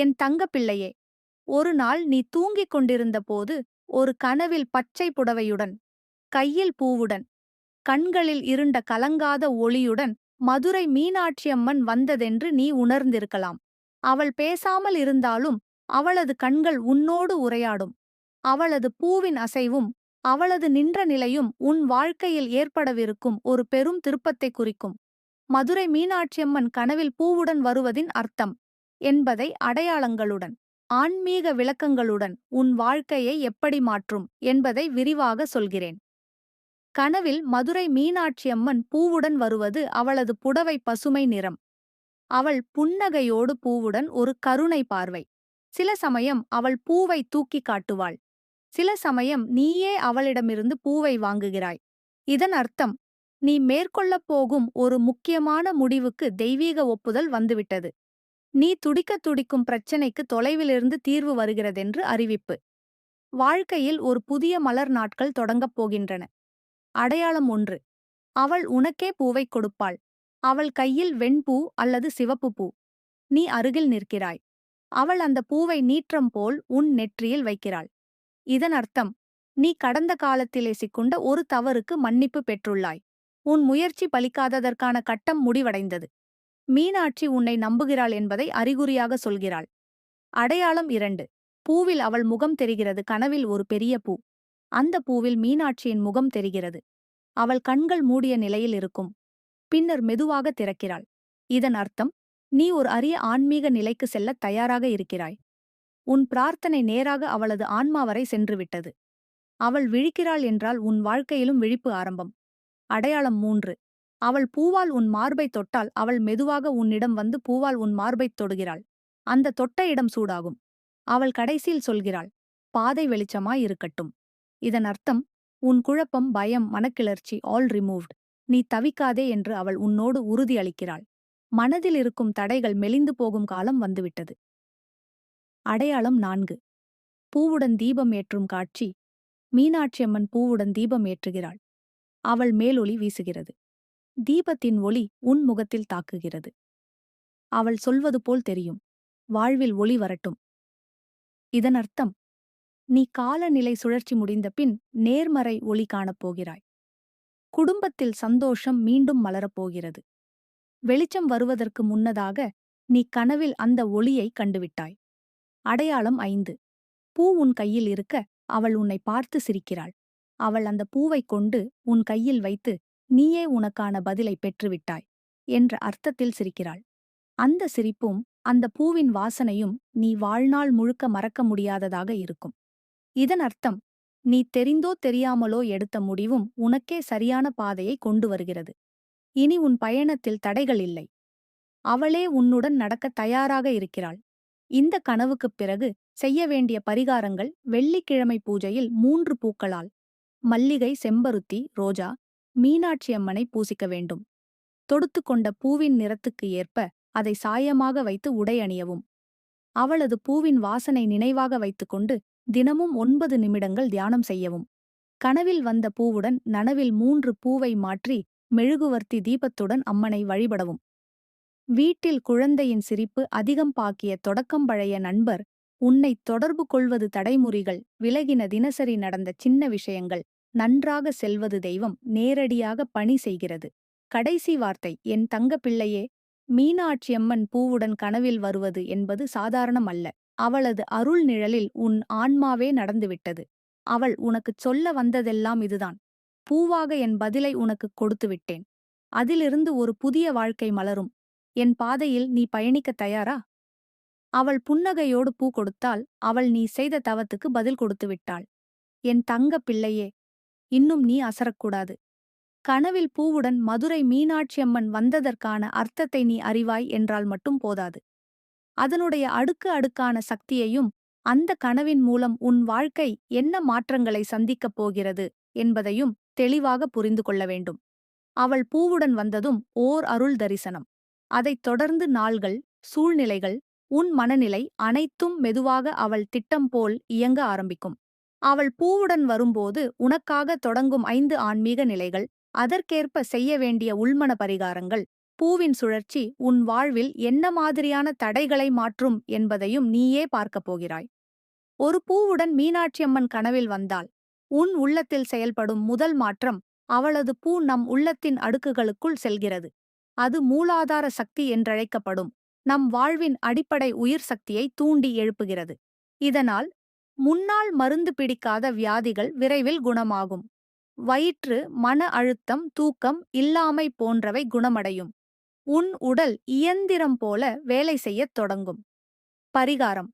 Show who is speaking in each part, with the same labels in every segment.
Speaker 1: என் தங்கப்பிள்ளையே ஒரு நாள் நீ தூங்கிக் கொண்டிருந்தபோது ஒரு கனவில் பச்சை புடவையுடன் கையில் பூவுடன் கண்களில் இருண்ட கலங்காத ஒளியுடன் மதுரை மீனாட்சியம்மன் வந்ததென்று நீ உணர்ந்திருக்கலாம். அவள் பேசாமல் இருந்தாலும் அவளது கண்கள் உன்னோடு உரையாடும். அவளது பூவின் அசைவும் அவளது நின்ற நிலையும் உன் வாழ்க்கையில் ஏற்படவிருக்கும் ஒரு பெரும் திருப்பத்தை குறிக்கும். மதுரை மீனாட்சியம்மன் கனவில் பூவுடன் வருவதின் அர்த்தம். என்பதை அடையாளங்களுடன் ஆன்மீக விளக்கங்களுடன் உன் வாழ்க்கையை எப்படி மாற்றும் என்பதை விரிவாக சொல்கிறேன். கனவில் மதுரை மீனாட்சியம்மன் பூவுடன் வருவது அவளது புடவை பசுமை நிறம். அவள் புன்னகையோடு பூவுடன் ஒரு கருணை பார்வை. சில சமயம் அவள் பூவை தூக்கி காட்டுவாள். சில சமயம் நீயே அவளிடமிருந்து பூவை வாங்குகிறாய். இதன் அர்த்தம் நீ மேற்கொள்ளப் போகும் ஒரு முக்கியமான முடிவுக்கு தெய்வீக ஒப்புதல் வந்துவிட்டது. நீ துடிக்கத் துடிக்கும் பிரச்சனைக்கு தொலைவிலிருந்து தீர்வு வருகிறதென்று அறிவிப்பு. வாழ்க்கையில் ஒரு புதிய மலர் நாட்கள் தொடங்கப் போகின்றன. அடையாளம் ஒன்று. அவள் உனக்கே பூவைக் கொடுப்பாள். அவள் கையில் வெண்பூ அல்லது சிவப்பு பூ. நீ அருகில் நிற்கிறாய். அவள் அந்த பூவை நீற்றம் போல் உன் நெற்றியில் வைக்கிறாள். இதன் அர்த்தம். நீ கடந்த காலத்திலே சிக்குண்ட ஒரு தவறுக்கு மன்னிப்பு பெற்றுள்ளாய். உன் முயற்சி பலிக்காததற்கான கட்டம் முடிவடைந்தது. மீனாட்சி உன்னை நம்புகிறாள் என்பதை அறிகுறியாக சொல்கிறாள். அடையாளம் இரண்டு. பூவில் அவள் முகம் தெரிகிறது. கனவில் ஒரு பெரிய பூ. அந்த பூவில் மீனாட்சியின் முகம் தெரிகிறது. அவள் கண்கள் மூடிய நிலையில் இருக்கும். பின்னர் மெதுவாக திறக்கிறாள். இதன் அர்த்தம் நீ ஒரு அரிய ஆன்மீக நிலைக்கு செல்ல தயாராக இருக்கிறாய். உன் பிரார்த்தனை நேராக அவளது ஆன்மா வரை சென்றுவிட்டது. அவள் விழிக்கிறாள் என்றால் உன் வாழ்க்கையிலும் விழிப்பு ஆரம்பம். அடையாளம் மூன்று. அவள் பூவால் உன் மார்பை தொட்டால் அவள் மெதுவாக உன்னிடம் வந்து பூவால் உன் மார்பைத் தொடுகிறாள். அந்த தொட்ட இடம் சூடாகும். அவள் கடைசியில் சொல்கிறாள் பாதை வெளிச்சமாய் இருக்கட்டும். இதன் அர்த்தம் உன் குழப்பம் பயம் மனக்கிளர்ச்சி ஆல் ரிமூவ்ட் நீ தவிக்காதே என்று அவள் உன்னோடு உறுதி அளிக்கிறாள். மனதில் இருக்கும் தடைகள் மெலிந்து போகும் காலம் வந்துவிட்டது. அடையாளம் நான்கு. பூவுடன் தீபம் ஏற்றும் காட்சி. மீனாட்சியம்மன் பூவுடன் தீபம் ஏற்றுகிறாள். அவள் மேலொளி வீசுகிறது. தீபத்தின் ஒளி உன் முகத்தில் தாக்குகிறது. அவள் சொல்வது போல் தெரியும். வாழ்வில் ஒளி வரட்டும். இதன் அர்த்தம் நீ காலநிலை சுழற்சி முடிந்த பின் நேர்மறை ஒளி காணப்போகிறாய் குடும்பத்தில் சந்தோஷம் மீண்டும் மலரப்போகிறது வெளிச்சம் வருவதற்கு முன்னதாக நீ கனவில் அந்த ஒளியை கண்டுவிட்டாய். அடையாளம் ஐந்து பூ உன் கையில் இருக்க அவள் உன்னை பார்த்து சிரிக்கிறாள். அவள் அந்த பூவைக் கொண்டு உன் கையில் வைத்து நீயே உனக்கான பதிலை பெற்றுவிட்டாய் என்ற அர்த்தத்தில் சிரிக்கிறாள். அந்த சிரிப்பும் அந்த பூவின் வாசனையும் நீ வாழ்நாள் முழுக்க மறக்க முடியாததாக இருக்கும். இதன் அர்த்தம் நீ தெரிந்தோ தெரியாமலோ எடுத்த முடிவும் உனக்கே சரியான பாதையை கொண்டு வருகிறது. இனி உன் பயணத்தில் தடைகள் இல்லை. அவளே உன்னுடன் நடக்க தயாராக இருக்கிறாள். இந்த கனவுக்குப் பிறகு செய்ய வேண்டிய பரிகாரங்கள் வெள்ளிக்கிழமை பூஜையில் மூன்று பூக்களால் மல்லிகை செம்பருத்தி ரோஜா மீனாட்சி அம்மனை பூசிக்க வேண்டும். தொடுத்து கொண்ட பூவின் நிறத்துக்கு ஏற்ப அதை சாயமாக வைத்து உடை அணியவும். அவளது பூவின் வாசனை நினைவாக வைத்துக்கொண்டு தினமும் ஒன்பது நிமிடங்கள் தியானம் செய்யவும். கனவில் வந்த பூவுடன் நனவில் மூன்று பூவை மாற்றி மெழுகுவர்த்தி தீபத்துடன் அம்மனை வழிபடவும். வீட்டில் குழந்தையின் சிரிப்பு அதிகம் பாக்கிய தொடக்கம் பழைய நண்பர் உன்னை தொடர்பு கொள்வது தடைமுறிகள் விலகின தினசரி நடந்த சின்ன விஷயங்கள் நன்றாக செல்வது தெய்வம் நேரடியாக பணி செய்கிறது. கடைசி வார்த்தை என் தங்க பிள்ளையே மீனாட்சியம்மன் பூவுடன் கனவில் வருவது என்பது சாதாரணம் அல்ல. அவளது அருள் நிழலில் உன் ஆன்மாவே நடந்துவிட்டது. அவள் உனக்குச் சொல்ல வந்ததெல்லாம் இதுதான். பூவாக என் பதிலை உனக்குக் கொடுத்து விட்டேன். அதிலிருந்து ஒரு புதிய வாழ்க்கை மலரும். என் பாதையில் நீ பயணிக்கத் தயாரா அவள் புன்னகையோடு பூ கொடுத்தால் அவள் நீ செய்த தவத்துக்கு பதில் கொடுத்து விட்டாள். என் தங்க பிள்ளையே இன்னும் நீ அசரக்கூடாது. கனவில் பூவுடன் மதுரை மீனாட்சியம்மன் வந்ததற்கான அர்த்தத்தை நீ அறிவாய் என்றால் மட்டும் போதாது. அதனுடைய அடுக்கு அடுக்கான சக்தியையும் அந்த கனவின் மூலம் உன் வாழ்க்கை என்ன மாற்றங்களை சந்திக்கப் போகிறது என்பதையும் தெளிவாக புரிந்து கொள்ள வேண்டும். அவள் பூவுடன் வந்ததும் ஓர் அருள் தரிசனம். அதைத் தொடர்ந்து நாள்கள் சூழ்நிலைகள் உன் மனநிலை அனைத்தும் மெதுவாக அவள் திட்டம் போல் இயங்க ஆரம்பிக்கும். அவள் பூவுடன் வரும்போது உனக்காக தொடங்கும் ஐந்து ஆன்மீக நிலைகள் அதற்கேற்ப செய்ய வேண்டிய உள்மன பரிகாரங்கள் பூவின் சுழற்சி உன் வாழ்வில் என்ன மாதிரியான தடைகளை மாற்றும் என்பதையும் நீயே பார்க்கப் போகிறாய். ஒரு பூவுடன் மீனாட்சியம்மன் கனவில் வந்தால் உன் உள்ளத்தில் செயல்படும் முதல் மாற்றம் அவளது பூ நம் உள்ளத்தின் அடுக்குகளுக்குள் செல்கிறது. அது மூலாதார சக்தி என்றழைக்கப்படும் நம் வாழ்வின் அடிப்படை உயிர் சக்தியை தூண்டி எழுப்புகிறது. இதனால் முன்னால் மருந்து பிடிக்காத வியாதிகள் விரைவில் குணமாகும். வயிற்று மன அழுத்தம் தூக்கம் இல்லாமை போன்றவை குணமடையும். உன் உடல் இயந்திரம் போல வேலை செய்யத் தொடங்கும். பரிகாரம்.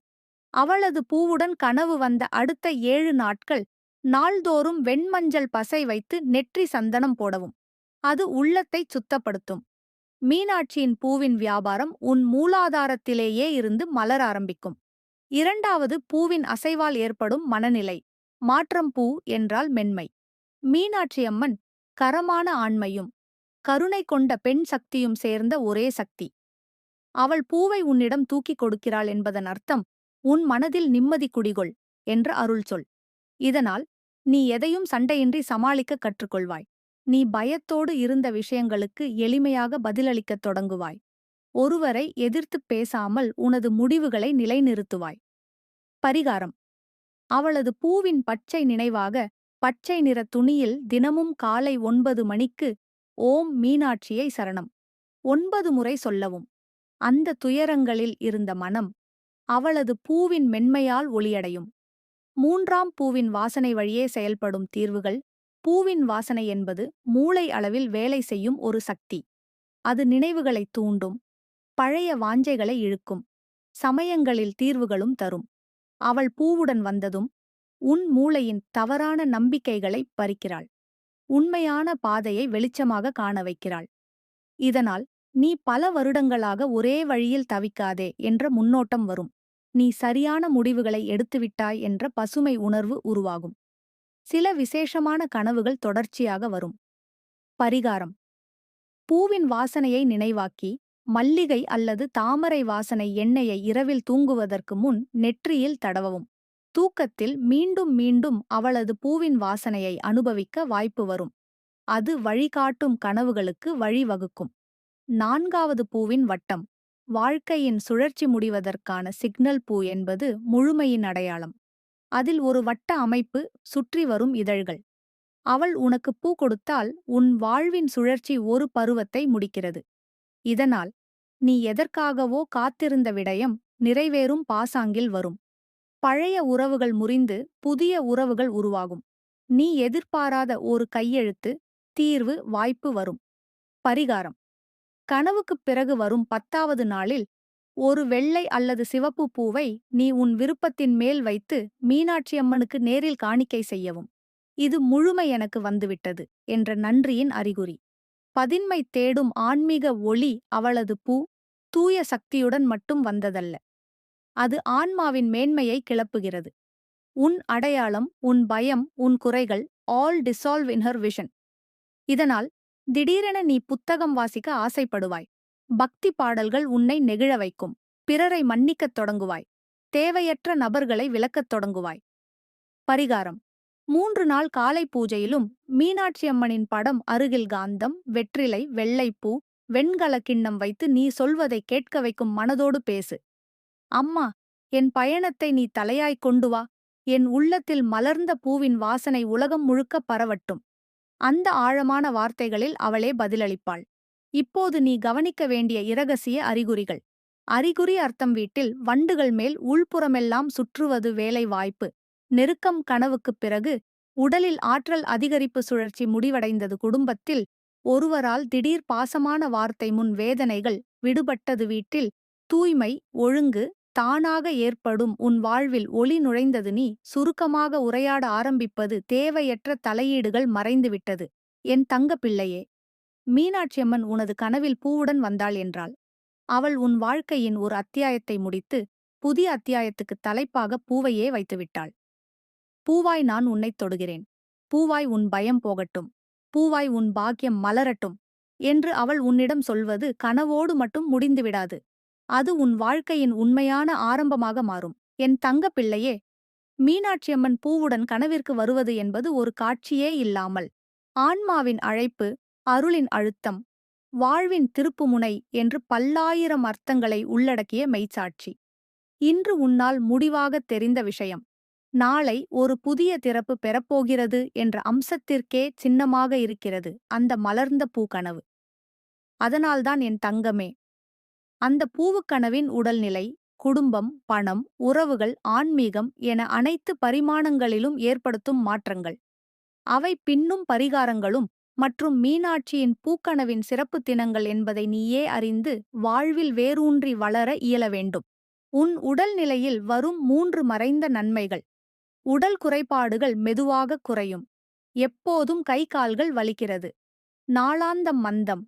Speaker 1: அவளது பூவுடன் கனவு வந்த அடுத்த ஏழு நாட்கள் நாள்தோறும் வெண்மஞ்சள் பசை வைத்து நெற்றி சந்தனம் போடவும். அது உள்ளத்தைச் சுத்தப்படுத்தும். மீனாட்சியின் பூவின் வியாபாரம் உன் மூலாதாரத்திலேயே இருந்து மலர ஆரம்பிக்கும். இரண்டாவது பூவின் அசைவால் ஏற்படும் மனநிலை மாற்றம் பூ என்றால் மென்மை. மீனாட்சி அம்மன் கரமான ஆண்மையும் கருணை கொண்ட பெண் சக்தியும் சேர்ந்த ஒரே சக்தி. அவள் பூவை உன்னிடம் தூக்கிக் கொடுக்கிறாள் என்பதன் அர்த்தம் உன் மனதில் நிம்மதி குடிகொள் என்று அருள் சொல். இதனால் நீ எதையும் சண்டையின்றி சமாளிக்க கற்றுக்கொள்வாய். நீ பயத்தோடு இருந்த விஷயங்களுக்கு எளிமையாக பதிலளிக்கத் தொடங்குவாய். ஒருவரை எதிர்த்துப் பேசாமல் உனது முடிவுகளை நிலைநிறுத்துவாய். பரிகாரம். அவளது பூவின் பச்சை நினைவாக பச்சை நிற துணியில் தினமும் காலை ஒன்பது மணிக்கு ஓம் மீனாட்சியை சரணம். ஒன்பது முறை சொல்லவும். அந்த துயரங்களில் இருந்த மனம் அவளது பூவின் மென்மையால் ஒளியடையும். மூன்றாம் பூவின் வாசனை வழியே செயல்படும் தீர்வுகள் பூவின் வாசனை என்பது மூளை அளவில் வேலை செய்யும் ஒரு சக்தி. அது நினைவுகளைத் தூண்டும். பழைய வாஞ்சைகளை இழுக்கும். சமயங்களில் தீர்வுகளும் தரும். அவள் பூவுடன் வந்ததும் உன் மூளையின் தவறான நம்பிக்கைகளை பறிக்கிறாள். உண்மையான பாதையை வெளிச்சமாக காண வைக்கிறாள். இதனால் நீ பல வருடங்களாக ஒரே வழியில் தவிக்காதே என்ற முன்னோட்டம் வரும். நீ சரியான முடிவுகளை எடுத்துவிட்டாய் என்ற பசுமை உணர்வு உருவாகும். சில விசேஷமான கனவுகள் தொடர்ச்சியாக வரும். பரிகாரம். பூவின் வாசனையை நினைவாக்கி மல்லிகை அல்லது தாமரை வாசனை எண்ணெயை இரவில் தூங்குவதற்கு முன் நெற்றியில் தடவவும். தூக்கத்தில் மீண்டும் மீண்டும் அவளது பூவின் வாசனையை அனுபவிக்க வாய்ப்பு வரும். அது வழிகாட்டும் கனவுகளுக்கு வழிவகுக்கும். நான்காவது பூவின் வட்டம். வாழ்க்கையின் சுழற்சி முடிவதற்கான சிக்னல் பூ என்பது முழுமையின் அடையாளம். அதில் ஒரு வட்ட அமைப்பு சுற்றி வரும் இதழ்கள். அவள் உனக்கு பூ கொடுத்தால் உன் வாழ்வின் சுழற்சி ஒரு பருவத்தை முடிக்கிறது. இதனால் நீ எதற்காகவோ காத்திருந்த விடயம் நிறைவேறும் பாசாங்கில் வரும். பழைய உறவுகள் முறிந்து புதிய உறவுகள் உருவாகும். நீ எதிர்பாராத ஒரு கையெழுத்து தீர்வு வாய்ப்பு வரும். பரிகாரம். கனவுக்குப் பிறகு வரும் பத்தாவது நாளில் ஒரு வெள்ளை அல்லது சிவப்பு பூவை நீ உன் விருப்பத்தின் மேல் வைத்து மீனாட்சியம்மனுக்கு நேரில் காணிக்கை செய்யவும். இது முழுமை எனக்கு வந்துவிட்டது என்ற நன்றியின் அறிகுறி. பதின்மை தேடும் ஆன்மீக ஒளி அவளது பூ தூய சக்தியுடன் மட்டும் வந்ததல்ல. அது ஆன்மாவின் மேன்மையை கிளப்புகிறது. உன் அடையாளம் உன் பயம் உன் குறைகள் all dissolve in her vision இதனால் திடீரென நீ புத்தகம் வாசிக்க ஆசைப்படுவாய். பக்தி பாடல்கள் உன்னை நெகிழ வைக்கும். பிறரை மன்னிக்கத் தொடங்குவாய். தேவையற்ற நபர்களை விளக்கத் தொடங்குவாய். பரிகாரம். மூன்று நாள் காலை பூஜையிலும் மீனாட்சி அம்மனின் படம் அருகில் காந்தம் வெற்றிலை வெள்ளைப்பூ வெண்கல கிண்ணம் வைத்து நீ சொல்வதை கேட்க வைக்கும் மனதோடு பேசு. அம்மா என் பயணத்தை நீ தலையாய்க் கொண்டு வா. என் உள்ளத்தில் மலர்ந்த பூவின் வாசனை உலகம் முழுக்க பரவட்டும். அந்த ஆழமான வார்த்தைகளில் அவளே பதிலளிப்பாள். இப்போது நீ கவனிக்க வேண்டிய இரகசிய அறிகுறிகள். அறிகுறி அர்த்தம் வீட்டில் வண்டுகள் மேல் உள்புறமெல்லாம் சுற்றுவது வேலை வாய்ப்பு நெருக்கம் கனவுக்குப் பிறகு உடலில் ஆற்றல் அதிகரிப்பு சுழற்சி முடிவடைந்தது. குடும்பத்தில் ஒருவரால் திடீர் பாசமான வார்த்தை முன் வேதனைகள் விடுபட்டது வீட்டில் தூய்மை ஒழுங்கு தானாக ஏற்படும். உன் வாழ்வில் ஒளி நுழைந்தது நீ சுருக்கமாக உரையாட ஆரம்பிப்பது தேவையற்ற தலையீடுகள் மறைந்துவிட்டது. என் தங்க பிள்ளையே மீனாட்சியம்மன் உனது கனவில் பூவுடன் வந்தாள் என்றாள். அவள் உன் வாழ்க்கையின் ஒரு அத்தியாயத்தை முடித்து புதிய அத்தியாயத்துக்கு தலைப்பாக பூவையே வைத்துவிட்டாள். பூவாய் நான் உன்னைத் தொடுகிறேன். பூவாய் உன் பயம் போகட்டும். பூவாய் உன் பாக்கியம் மலரட்டும் என்று அவள் உன்னிடம் சொல்வது கனவோடு மட்டும் முடிந்துவிடாது. அது உன் வாழ்க்கையின் உண்மையான ஆரம்பமாக மாறும். என் தங்கப்பிள்ளையே மீனாட்சியம்மன் பூவுடன் கனவிற்கு வருவது என்பது ஒரு காட்சியே இல்லாமல். ஆன்மாவின் அழைப்பு அருளின் அழுத்தம் வாழ்வின் திருப்புமுனை என்று பல்லாயிரம் அர்த்தங்களை உள்ளடக்கிய மெய்ச்சாட்சி. இன்று உன்னால் முடிவாகத் தெரிந்த விஷயம். நாளை ஒரு புதிய திறப்பு பெறப்போகிறது என்ற அம்சத்திற்கே சின்னமாக இருக்கிறது அந்த மலர்ந்த பூக்கனவு. அதனால்தான் என் தங்கமே அந்த பூவுக்கனவின் உடல்நிலை குடும்பம் பணம் உறவுகள் ஆன்மீகம் என அனைத்து பரிமாணங்களிலும் ஏற்படுத்தும் மாற்றங்கள். அவை பின்னும் பரிகாரங்களும் மற்றும் மீனாட்சியின் பூக்கனவின் சிறப்பு தினங்கள் என்பதை நீயே அறிந்து வாழ்வில் வேரூன்றி வளர இயல வேண்டும். உன் உடல்நிலையில் வரும் மூன்று மறைந்த நன்மைகள். உடல் குறைபாடுகள் மெதுவாக குறையும். எப்போதும் கை கால்கள் வலிக்கிறது. நாளாந்தம் மந்தம்.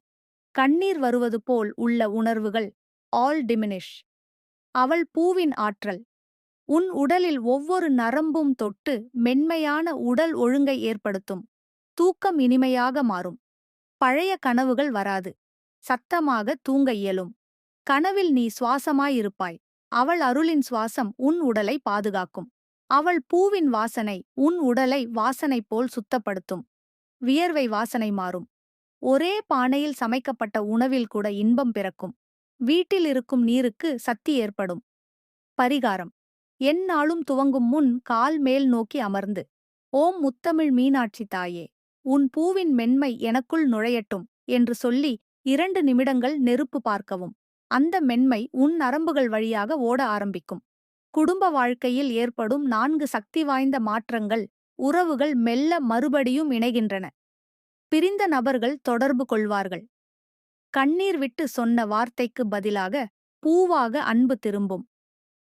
Speaker 1: கண்ணீர் வருவது போல் உள்ள உணர்வுகள் ஆல் டிமினிஷ் அவள் பூவின் ஆற்றல். உன் உடலில் ஒவ்வொரு நரம்பும் தொட்டு மென்மையான உடல் ஒழுங்கை ஏற்படுத்தும். தூக்கம் இனிமையாக மாறும். பழைய கனவுகள் வராது. சத்தமாக தூங்க இயலும். கனவில் நீ சுவாசமாயிருப்பாய் அவள் அருளின் சுவாசம் உன் உடலை பாதுகாக்கும். அவள் பூவின் வாசனை உன் உடலை வாசனை போல் சுத்தப்படுத்தும். வியர்வை வாசனை மாறும். ஒரே பானையில் சமைக்கப்பட்ட உணவில் கூட இன்பம் பிறக்கும். வீட்டில் இருக்கும் நீருக்கு சக்தி ஏற்படும். பரிகாரம். எந்நாளும் துவங்கும் முன் கால் மேல் நோக்கி அமர்ந்து ஓம் முத்தமிழ் மீனாட்சி தாயே உன் பூவின் மென்மை எனக்குள் நுழையட்டும் என்று சொல்லி இரண்டு நிமிடங்கள் நெருப்பு பார்க்கவும். அந்த மென்மை உன் நரம்புகள் வழியாக ஓட ஆரம்பிக்கும். குடும்ப வாழ்க்கையில் ஏற்படும் நான்கு சக்தி வாய்ந்த மாற்றங்கள் உறவுகள் மெல்ல மறுபடியும் இணைகின்றன. பிரிந்த நபர்கள் தொடர்பு கொள்வார்கள். கண்ணீர் விட்டு சொன்ன வார்த்தைக்கு பதிலாக பூவாக அன்பு திரும்பும்.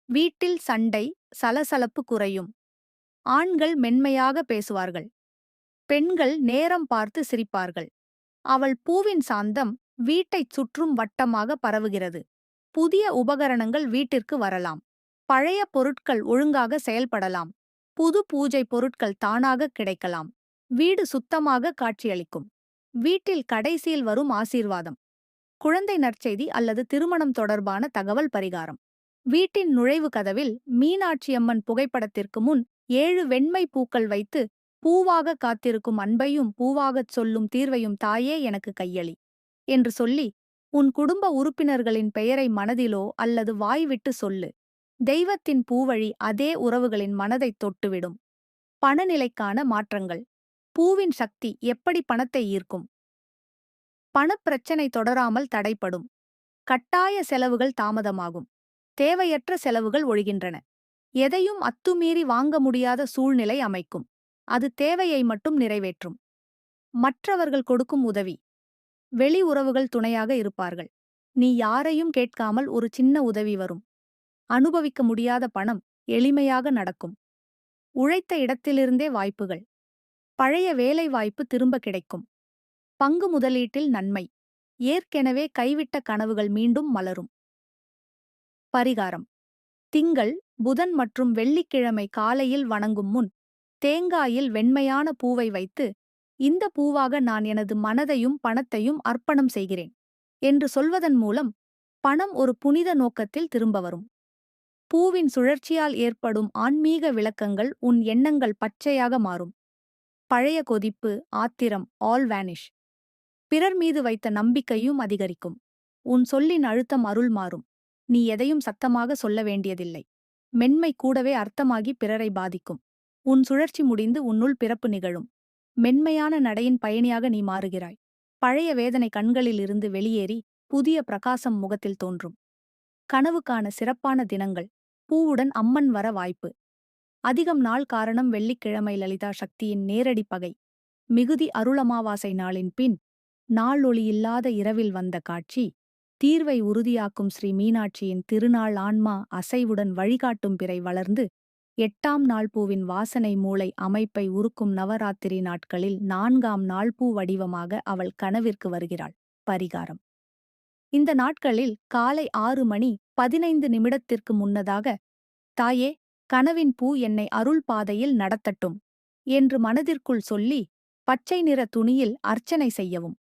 Speaker 1: வீட்டில் சண்டை சலசலப்பு குறையும். ஆண்கள் மென்மையாக பேசுவார்கள். பெண்கள் நேரம் பார்த்து சிரிப்பார்கள். அவள் பூவின் சாந்தம் வீட்டைச் சுற்றும் வட்டமாக பரவுகிறது. புதிய உபகரணங்கள் வீட்டிற்கு வரலாம். பழைய பொருட்கள் ஒழுங்காக செயல்படலாம். புது பூஜை பொருட்கள் தானாக கிடைக்கலாம். வீடு சுத்தமாக காட்சியளிக்கும். வீட்டில் கடைசியில் வரும் ஆசீர்வாதம். குழந்தை நற்செய்தி அல்லது திருமணம் தொடர்பான தகவல் பரிகாரம். வீட்டின் நுழைவு கதவில் மீனாட்சியம்மன் புகைப்படத்திற்கு முன் ஏழு வெண்மை பூக்கள் வைத்து பூவாக காத்திருக்கும் அன்பையும் பூவாகச் சொல்லும் தீர்வையும் தாயே எனக்கு கையளி என்று சொல்லி உன் குடும்ப உறுப்பினர்களின் பெயரை மனதிலோ அல்லது வாய்விட்டு சொல்லு. தெய்வத்தின் பூவழி அதே உறவுகளின் மனதைத் தொட்டுவிடும். பணநிலைக்கான மாற்றங்கள். பூவின் சக்தி எப்படி பணத்தை ஈர்க்கும்? பணப்பிரச்சனை தொடராமல் தடைப்படும் கட்டாய செலவுகள் தாமதமாகும். தேவையற்ற செலவுகள் ஒழிகின்றன. எதையும் அத்துமீறி வாங்க முடியாத சூழ்நிலை அமைக்கும். அது தேவையை மட்டும் நிறைவேற்றும். மற்றவர்கள் கொடுக்கும் உதவி. வெளி உறவுகள் துணையாக இருப்பார்கள். நீ யாரையும் கேட்காமல் ஒரு சின்ன உதவி வரும். அனுபவிக்க முடியாத பணம் எளிமையாக நடக்கும். உழைத்த இடத்திலிருந்தே வாய்ப்புகள். பழைய வேலை வாய்ப்பு திரும்ப கிடைக்கும். பங்கு முதலீட்டில் நன்மை. ஏற்கெனவே கைவிட்ட கனவுகள் மீண்டும் மலரும். பரிகாரம். திங்கள் புதன் மற்றும் வெள்ளிக்கிழமை காலையில் வணங்கும் முன் தேங்காயில் வெண்மையான பூவை வைத்து இந்த பூவாக நான் எனது மனதையும் பணத்தையும் அர்ப்பணம் செய்கிறேன் என்று சொல்வதன் மூலம் பணம் ஒரு புனித நோக்கத்தில் திரும்ப வரும். பூவின் சுழற்சியால் ஏற்படும் ஆன்மீக விளக்கங்கள் உன் எண்ணங்கள் பச்சையாக மாறும். பழைய கொதிப்பு ஆத்திரம் ஆல் வேனிஷ் பிறர் மீது வைத்த நம்பிக்கையும் அதிகரிக்கும். உன் சொல்லின் அழுத்தம் அருள் மாறும். நீ எதையும் சத்தமாக சொல்ல வேண்டியதில்லை. மென்மை கூடவே அர்த்தமாகி பிறரை பாதிக்கும். உன் சுழற்சி முடிந்து உன்னுள் பிறப்பு நிகழும். மென்மையான நடையின் பயணியாக நீ மாறுகிறாய். பழைய வேதனை கண்களில் இருந்து வெளியேறி புதிய பிரகாசம் முகத்தில் தோன்றும். கனவுக்கான சிறப்பான தினங்கள். பூவுடன் அம்மன் வர வாய்ப்பு. அதிகம் நாள் காரணம் வெள்ளிக்கிழமை லலிதா சக்தியின் நேரடி பகை. மிகுதி அருளமாவாசை நாளின் பின் நாள் ஒளியில்லாத இரவில் வந்த காட்சி தீர்வை உறுதியாக்கும் ஸ்ரீ மீனாட்சியின் திருநாள் ஆன்மா அசைவுடன் வழிகாட்டும் பிறை வளர்ந்து எட்டாம் நாள் பூவின் வாசனை மூளை அமைப்பை உருக்கும் நவராத்திரி நாட்களில் நான்காம் நாள் பூ வடிவமாக அவள் கனவிற்கு வருகிறாள். பரிகாரம். இந்த நாட்களில் காலை ஆறு மணி பதினைந்து நிமிடத்திற்கு முன்னதாக தாயே கனவின் பூ என்னை அருள் பாதையில் நடத்தட்டும் என்று மனதிற்குள் சொல்லி பச்சை நிற துணியில் அர்ச்சனை செய்யவும்.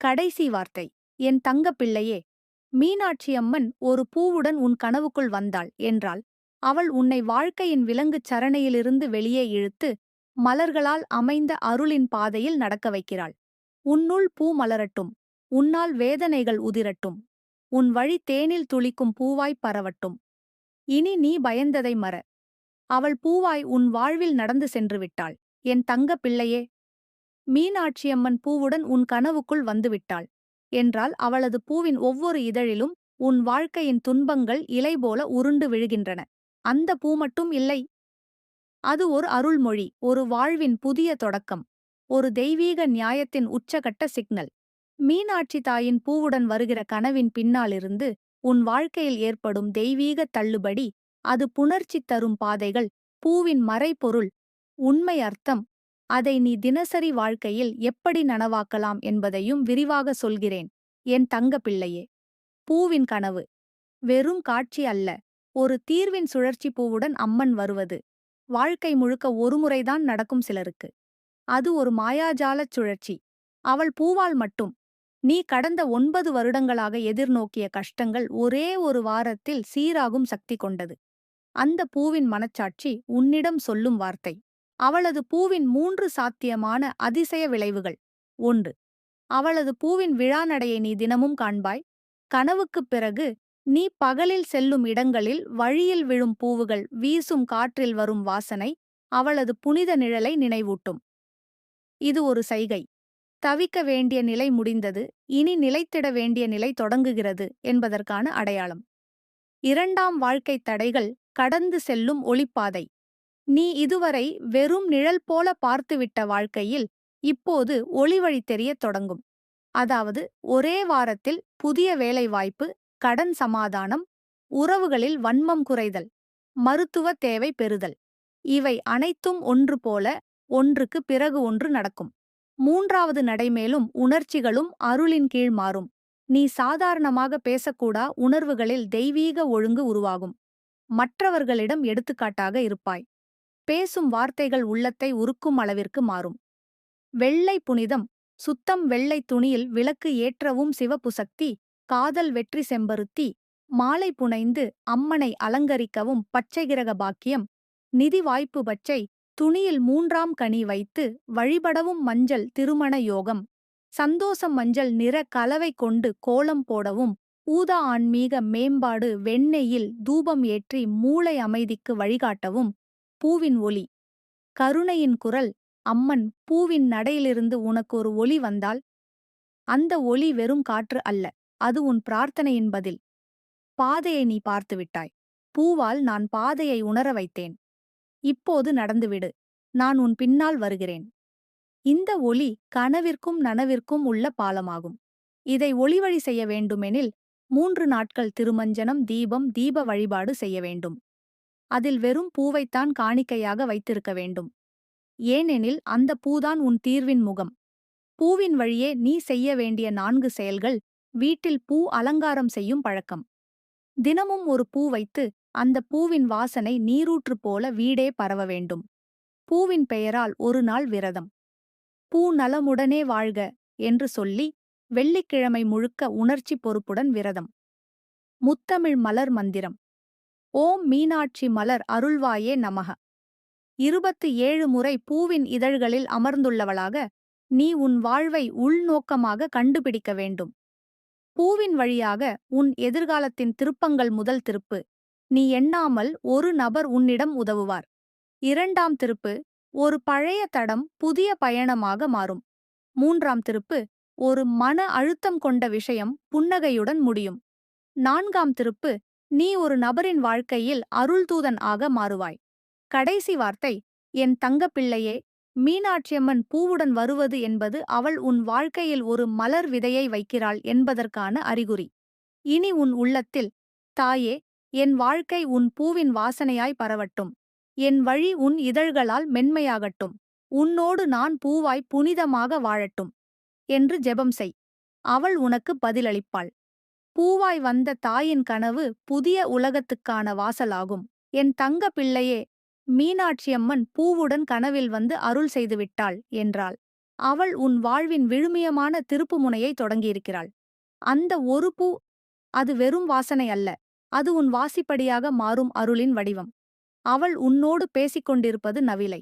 Speaker 1: கடைசி வார்த்தை என் தங்கப்பிள்ளையே மீனாட்சியம்மன் ஒரு பூவுடன் உன் கனவுக்குள் வந்தாள் என்றால் அவள் உன்னை வாழ்க்கையின் விலங்குச் சரணையிலிருந்து வெளியே இழுத்து மலர்களால் அமைந்த அருளின் பாதையில் நடக்க வைக்கிறாள். உன்னுள் பூ மலரட்டும் உன்னால் வேதனைகள் உதிரட்டும். உன் வழி தேனில் துளிக்கும் பூவாய் பரவட்டும். இனி நீ பயந்ததை மற. அவள் பூவாய் உன் வாழ்வில் நடந்து சென்று விட்டாள் என் தங்க பிள்ளையே! மீனாட்சியம்மன் பூவுடன் உன் கனவுக்குள் வந்துவிட்டாள். என்றால் அவளது பூவின் ஒவ்வொரு இதழிலும் உன் வாழ்க்கையின் துன்பங்கள் இலை போல உருண்டு விழுகின்றன. அந்த பூ மட்டும் இல்லை. அது ஒரு அருள்மொழி ஒரு வாழ்வின் புதிய தொடக்கம் ஒரு தெய்வீக நியாயத்தின் உச்சகட்ட சிக்னல். மீனாட்சி தாயின் பூவுடன் வருகிற கனவின் பின்னாலிருந்து உன் வாழ்க்கையில் ஏற்படும் தெய்வீக தள்ளுபடி அது புணர்ச்சி தரும் பாதைகள் பூவின் மறைபொருள் உண்மை அர்த்தம் அதை நீ தினசரி வாழ்க்கையில் எப்படி நனவாக்கலாம் என்பதையும் விரிவாக சொல்கிறேன். என் தங்க பிள்ளையே பூவின் கனவு வெறும் காட்சி அல்ல ஒரு தீர்வின் சுழற்சி பூவுடன் அம்மன் வருவது வாழ்க்கை முழுக்க ஒருமுறைதான் நடக்கும் சிலருக்கு. அது ஒரு மாயாஜாலச் சுழற்சி. அவள் பூவால் மட்டும் நீ கடந்த ஒன்பது வருடங்களாக எதிர்நோக்கிய கஷ்டங்கள் ஒரே ஒரு வாரத்தில் சீராகும் சக்தி கொண்டது. அந்த பூவின் மனச்சாட்சி உன்னிடம் சொல்லும் வார்த்தை. அவளது பூவின் மூன்று சாத்தியமான அதிசய விளைவுகள். ஒன்று அவளது பூவின் விழாநடையை நீ தினமும் காண்பாய். கனவுக்குப் பிறகு நீ பகலில் செல்லும் இடங்களில் வழியில் விழும் பூவுகள் வீசும் காற்றில் வரும் வாசனை அவளது புனித நிழலை நினைவூட்டும். இது ஒரு சைகை. தவிக்க வேண்டிய நிலை முடிந்தது. இனி நிலைத்திட வேண்டிய நிலை தொடங்குகிறது என்பதற்கான அடையாளம். இரண்டாம் வாழ்க்கைத் தடைகள் கடந்து செல்லும் ஒளிப்பாதை. நீ இதுவரை வெறும் நிழல் போல பார்த்துவிட்ட வாழ்க்கையில் இப்போது ஒளிவழி தெரியத் தொடங்கும். அதாவது ஒரே வாரத்தில் புதிய வேலைவாய்ப்பு கடன் சமாதானம் உறவுகளில் வன்மம் குறைதல் மருத்துவ தேவை பெறுதல். இவை அனைத்தும் ஒன்று போல ஒன்றுக்கு பிறகு ஒன்று நடக்கும். மூன்றாவது நடைமேலும் உணர்ச்சிகளும் அருளின் கீழ் மாறும். நீ சாதாரணமாக பேசக்கூடா உணர்வுகளில் தெய்வீக ஒழுங்கு உருவாகும். மற்றவர்களிடம் எடுத்துக்காட்டாக இருப்பாய். பேசும் வார்த்தைகள் உள்ளத்தை உருக்கும் அளவிற்கு மாறும். வெள்ளை புனிதம் சுத்தம் வெள்ளை துணியில் விளக்கு ஏற்றவும் சிவப்பு சக்தி காதல் வெற்றி செம்பருத்தி மாலை புனைந்து அம்மனை அலங்கரிக்கவும் பச்சைகிரக பாக்கியம் நிதி வாய்ப்பு பச்சை துணியில் மூன்றாம் கனி வைத்து வழிபடவும் மஞ்சள் திருமண யோகம். சந்தோஷம் மஞ்சள் நிற கலவை கொண்டு கோலம் போடவும் ஊதா ஆன்மீக மேம்பாடு வெண்ணெயில் தூபம் ஏற்றி மூளை அமைதிக்கு வழிகாட்டவும். பூவின் ஒலி. கருணையின் குரல் அம்மன் பூவின் நடையிலிருந்து உனக்கு ஒரு ஒலி வந்தால்? அந்த ஒலி வெறும் காற்று அல்ல அது உன் பிரார்த்தனையின் பதில். பாதையை நீ பார்த்துவிட்டாய். பூவால் நான் பாதையை உணர வைத்தேன். இப்போது நடந்துவிடு. நான் உன் பின்னால் வருகிறேன். இந்த ஒளி கனவிற்கும் நனவிற்கும் உள்ள பாலமாகும். இதை ஒளிவழி செய்ய வேண்டுமெனில் மூன்று நாட்கள் திருமஞ்சனம் தீபம் தீப வழிபாடு செய்ய வேண்டும். அதில் வெறும் பூவைத்தான் காணிக்கையாக வைத்திருக்க வேண்டும். ஏனெனில் அந்த பூதான் உன் தீர்வின் முகம். பூவின் வழியே நீ செய்ய வேண்டிய நான்கு செயல்கள் வீட்டில் பூ அலங்காரம் செய்யும் பழக்கம். தினமும் ஒரு பூ வைத்து அந்த பூவின் வாசனை நீரூற்று போல வீடே பரவ வேண்டும். பூவின் பெயரால் ஒரு நாள் விரதம். பூ நலமுடனே வாழ்க என்று சொல்லி வெள்ளிக்கிழமை முழுக்க உணர்ச்சி பொறுப்புடன் விரதம். முத்தமிழ் மலர் மந்திரம். ஓம் மீனாட்சி மலர் அருள்வாயே நமக. இருபத்து ஏழு முறை பூவின் இதழ்களில் அமர்ந்துள்ளவளாக நீ உன் வாழ்வை உள்நோக்கமாக கண்டுபிடிக்க வேண்டும். பூவின் வழியாக உன் எதிர்காலத்தின் திருப்பங்கள் முதல் திருப்பு. நீ எண்ணாமல் ஒரு நபர் உன்னிடம் உதவுவார். இரண்டாம் திருப்பு ஒரு பழைய தடம் புதிய பயணமாக மாறும். மூன்றாம் திருப்பு ஒரு மன அழுத்தம் கொண்ட விஷயம் புன்னகையுடன் முடியும். நான்காம் திருப்பு நீ ஒரு நபரின் வாழ்க்கையில் அருள்தூதன் ஆக மாறுவாய். கடைசி வார்த்தை என் தங்கப்பிள்ளையே மீனாட்சியம்மன் பூவுடன் வருவது என்பது அவள் உன் வாழ்க்கையில் ஒரு மலர் விதையை வைக்கிறாள் என்பதற்கான அறிகுறி. இனி உன் உள்ளத்தில் தாயே என் வாழ்க்கை உன் பூவின் வாசனையாய் பரவட்டும். என் வழி உன் இதழ்களால் மென்மையாகட்டும். உன்னோடு நான் பூவாய் புனிதமாக வாழட்டும். என்று ஜெபம் செய். அவள் உனக்கு பதிலளிப்பாள். பூவாய் வந்த தாயின் கனவு புதிய உலகத்துக்கான வாசலாகும். என் தங்க பிள்ளையே மீனாட்சியம்மன் பூவுடன் கனவில் வந்து அருள் செய்துவிட்டாள் என்றாள். அவள் உன் வாழ்வின் விழுமியமான திருப்புமுனையை தொடங்கியிருக்கிறாள். அந்த ஒரு பூ அது வெறும் வாசனை அல்ல. அது உன் வாசிப்படியாக மாறும் அருளின் வடிவம். அவள் உன்னோடு பேசிக்கொண்டிருப்பது நவிலை.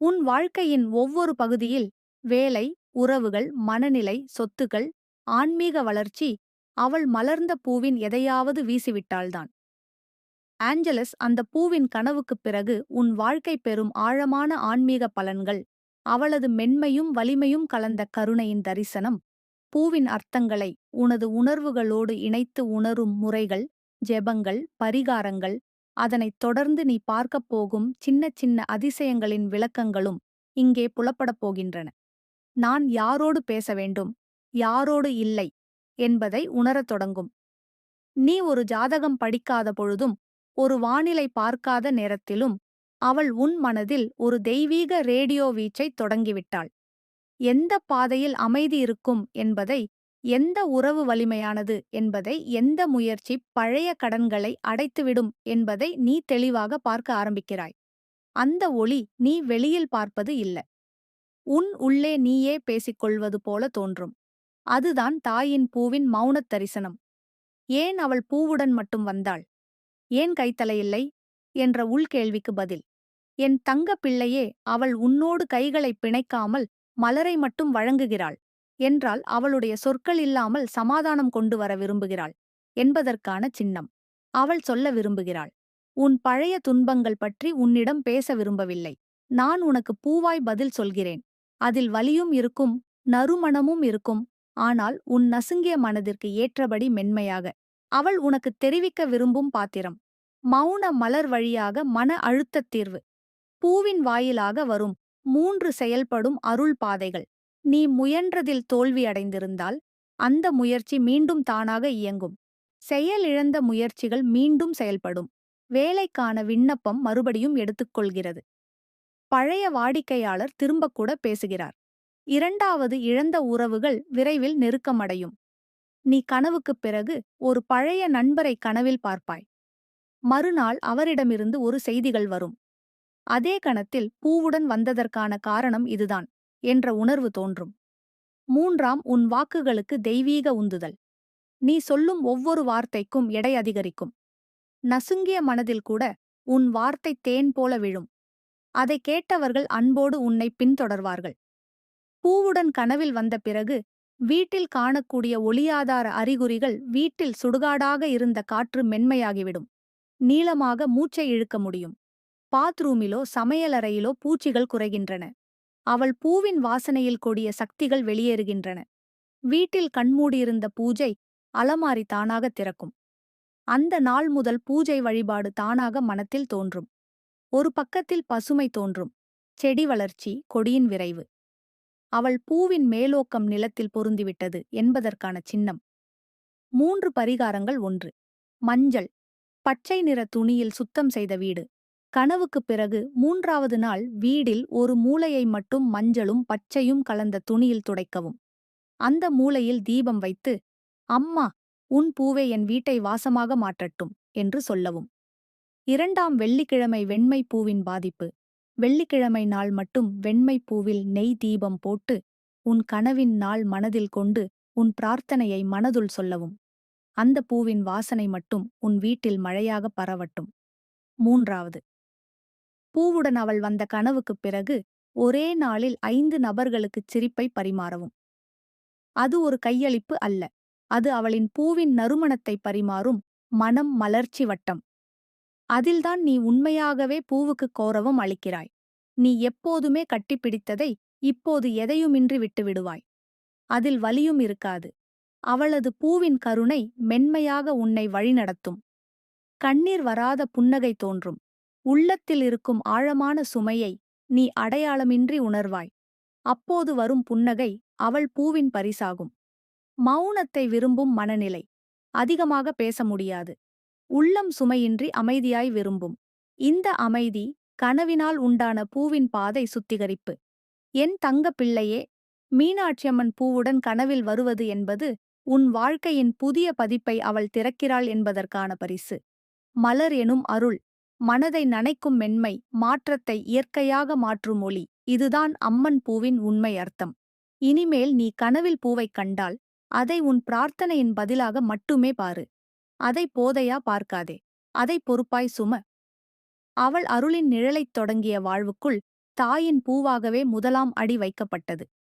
Speaker 1: உன் வாழ்க்கையின் ஒவ்வொரு பகுதியில் வேலை உறவுகள் மனநிலை சொத்துகள் ஆன்மீக வளர்ச்சி அவள் மலர்ந்த பூவின் எதையாவது வீசிவிட்டாள்தான். ஆஞ்சலஸ் அந்த பூவின் கனவுக்குப் பிறகு உன் வாழ்க்கை பெறும் ஆழமான ஆன்மீக பலன்கள் அவளது மென்மையும் வலிமையும் கலந்த கருணையின் தரிசனம் பூவின் அர்த்தங்களை உனது உணர்வுகளோடு இணைத்து உணரும் முறைகள் ஜெபங்கள் பரிகாரங்கள் அதனைத் தொடர்ந்து நீ பார்க்கப் போகும் சின்ன சின்ன அதிசயங்களின் விளக்கங்களும் இங்கே புலப்படப் போகின்றன. நான் யாரோடு பேச வேண்டும்? யாரோடு இல்லை? என்பதை உணரத் தொடங்கும். நீ ஒரு ஜாதகம் படிக்காத பொழுதும் ஒரு வானிலை பார்க்காத நேரத்திலும் அவள் உன் மனதில் ஒரு தெய்வீக ரேடியோ வீச்சைத் தொடங்கிவிட்டாள். எந்த பாதையில் அமைதி இருக்கும் என்பதை எந்த உறவு வலிமையானது என்பதை எந்த முயற்சி பழைய கடன்களை அடைத்துவிடும் என்பதை நீ தெளிவாக பார்க்க ஆரம்பிக்கிறாய். அந்த ஒளி நீ வெளியில் பார்ப்பது இல்ல. உன் உள்ளே நீயே பேசிக்கொள்வது போல தோன்றும். அதுதான் தாயின் பூவின் மௌனத் தரிசனம் ஏன் அவள் பூவுடன் மட்டும் வந்தாள்? ஏன் கைத்தலையில்லை என்ற உள்கேள்விக்கு பதில். என் தங்க பிள்ளையே அவள் உன்னோடு கைகளைப் பிணைக்காமல் மலரை மட்டும் வழங்குகிறாள். என்றால் அவளுடைய சொற்கள் இல்லாமல் சமாதானம் கொண்டு வர விரும்புகிறாள் என்பதற்கான சின்னம். அவள் சொல்ல விரும்புகிறாள் உன் பழைய துன்பங்கள் பற்றி உன்னிடம் பேச விரும்பவில்லை. நான் உனக்கு பூவாய் பதில் சொல்கிறேன். அதில் வலியும் இருக்கும் நறுமணமும் இருக்கும். ஆனால் உன் நசுங்கிய மனதிற்கு ஏற்றபடி மென்மையாக. அவள் உனக்கு தெரிவிக்க விரும்பும் பாத்திரம். மௌன மலர் வழியாக மன அழுத்தத் தீர்வு. பூவின் வாயிலாக வரும் மூன்று செயல்படும் அருள் பாதைகள். நீ முயன்றதில் தோல்வியடைந்திருந்தால் அந்த முயற்சி மீண்டும் தானாக இயங்கும். செயலிழந்த முயற்சிகள் மீண்டும் செயல்படும். வேலைக்கான விண்ணப்பம் மறுபடியும் எடுத்துக்கொள்கிறது. பழைய வாடிக்கையாளர் திரும்பக்கூட பேசுகிறார். இரண்டாவது இழந்த உறவுகள் விரைவில் நெருக்கமடையும். நீ கனவுக்குப் பிறகு ஒரு பழைய நண்பரை கனவில் பார்ப்பாய். மறுநாள் அவரிடமிருந்து ஒரு செய்திகள் வரும். அதே கணத்தில் பூவுடன் வந்ததற்கான காரணம் இதுதான். என்ற உணர்வு தோன்றும். மூன்றாம் உன் வாக்குகளுக்கு தெய்வீக உந்துதல். நீ சொல்லும் ஒவ்வொரு வார்த்தைக்கும் எடை அதிகரிக்கும். நசுங்கிய மனதில் கூட உன் வார்த்தை தேன் போல விழும். அதை கேட்டவர்கள் அன்போடு உன்னை பின்தொடர்வார்கள். பூவுடன் கனவில் வந்த பிறகு வீட்டில் காணக்கூடிய ஒளியாதார அறிகுறிகள் வீட்டில் சுடுகாடாக இருந்த காற்று மென்மையாகிவிடும். நீளமாக மூச்சை இழுக்க முடியும். பாத்ரூமிலோ சமையலறையிலோ பூச்சிகள் குறைகின்றன. அவள் பூவின் வாசனையில் கொடிய சக்திகள் வெளியேறுகின்றன. வீட்டில் கண்மூடியிருந்த பூஜை அலமாரி தானாக திறக்கும். அந்த நாள் முதல் பூஜை வழிபாடு தானாக மனத்தில் தோன்றும். ஒரு பக்கத்தில் பசுமை தோன்றும். செடி வளர்ச்சி கொடியின் விரைவு. அவள் பூவின் மேலோக்கம் நிலத்தில் பொருந்திவிட்டது என்பதற்கான சின்னம். மூன்று பரிகாரங்கள் ஒன்று. மஞ்சள். பச்சை நிற துணியில் சுத்தம் செய்த வீடு. கனவுக்குப் பிறகு மூன்றாவது நாள் வீடில் ஒரு மூலையை மட்டும் மஞ்சளும் பச்சையும் கலந்த துணியில் துடைக்கவும். அந்த மூலையில் தீபம் வைத்து அம்மா உன் பூவே என் வீட்டை வாசமாக மாற்றட்டும் என்று சொல்லவும். இரண்டாம் வெள்ளிக்கிழமை வெண்மை பூவின் பாதிப்பு. வெள்ளிக்கிழமை நாள் மட்டும் வெண்மை பூவில் நெய் தீபம் போட்டு உன் கனவின் நாள் மனதில் கொண்டு உன் பிரார்த்தனையை மனதுள் சொல்லவும். அந்த பூவின் வாசனை மட்டும் உன் வீட்டில் மழையாக பரவட்டும். மூன்றாவது பூவுடன் அவள் வந்த கனவுக்குப் பிறகு ஒரே நாளில் ஐந்து நபர்களுக்குச் சிரிப்பை பரிமாறவும். அது ஒரு கையளிப்பு அல்ல. அது அவளின் பூவின் நறுமணத்தை பரிமாறும் மனம் மலர்ச்சி வட்டம். அதில்தான் நீ உண்மையாகவே பூவுக்கு கௌரவம் அளிக்கிறாய். நீ எப்போதுமே கட்டிப்பிடித்ததை இப்போது எதையுமின்றி விட்டு விடுவாய்? அதில் வலியும் இருக்காது. அவளது பூவின் கருணை மென்மையாக உன்னை வழிநடத்தும். கண்ணீர் வராத புன்னகை தோன்றும். உள்ளத்தில் இருக்கும் ஆழமான சுமையை நீ அடையாளமின்றி உணர்வாய். அப்போது வரும் புன்னகை அவள் பூவின் பரிசாகும். மௌனத்தை விரும்பும் மனநிலை அதிகமாக பேச முடியாது. உள்ளம் சுமையின்றி அமைதியாய் விரும்பும். இந்த அமைதி கனவினால் உண்டான பூவின் பாதை சுத்திகரிப்பு. என் தங்க பிள்ளையே மீனாட்சியம்மன் பூவுடன் கனவில் வருவது என்பது உன் வாழ்க்கையின் புதிய பதிப்பை அவள் திறக்கிறாள் என்பதற்கான பரிசு. மலர் எனும் அருள் மனதை நனைக்கும் மென்மை மாற்றத்தை இயற்கையாக மாற்றும் ஒளி. இதுதான் அம்மன் பூவின் உண்மை அர்த்தம். இனிமேல் நீ கனவில் பூவைக் கண்டால் அதை உன் பிரார்த்தனையின் பதிலாக மட்டுமே பாரு. அதை போதையா பார்க்காதே. அதை பொறுப்பாய் சும. அவள் அருளின் நிழலைத் தொடங்கிய வாழ்வுக்குள் தாயின் பூவாகவே முதலாம் அடி வைக்கப்பட்டது.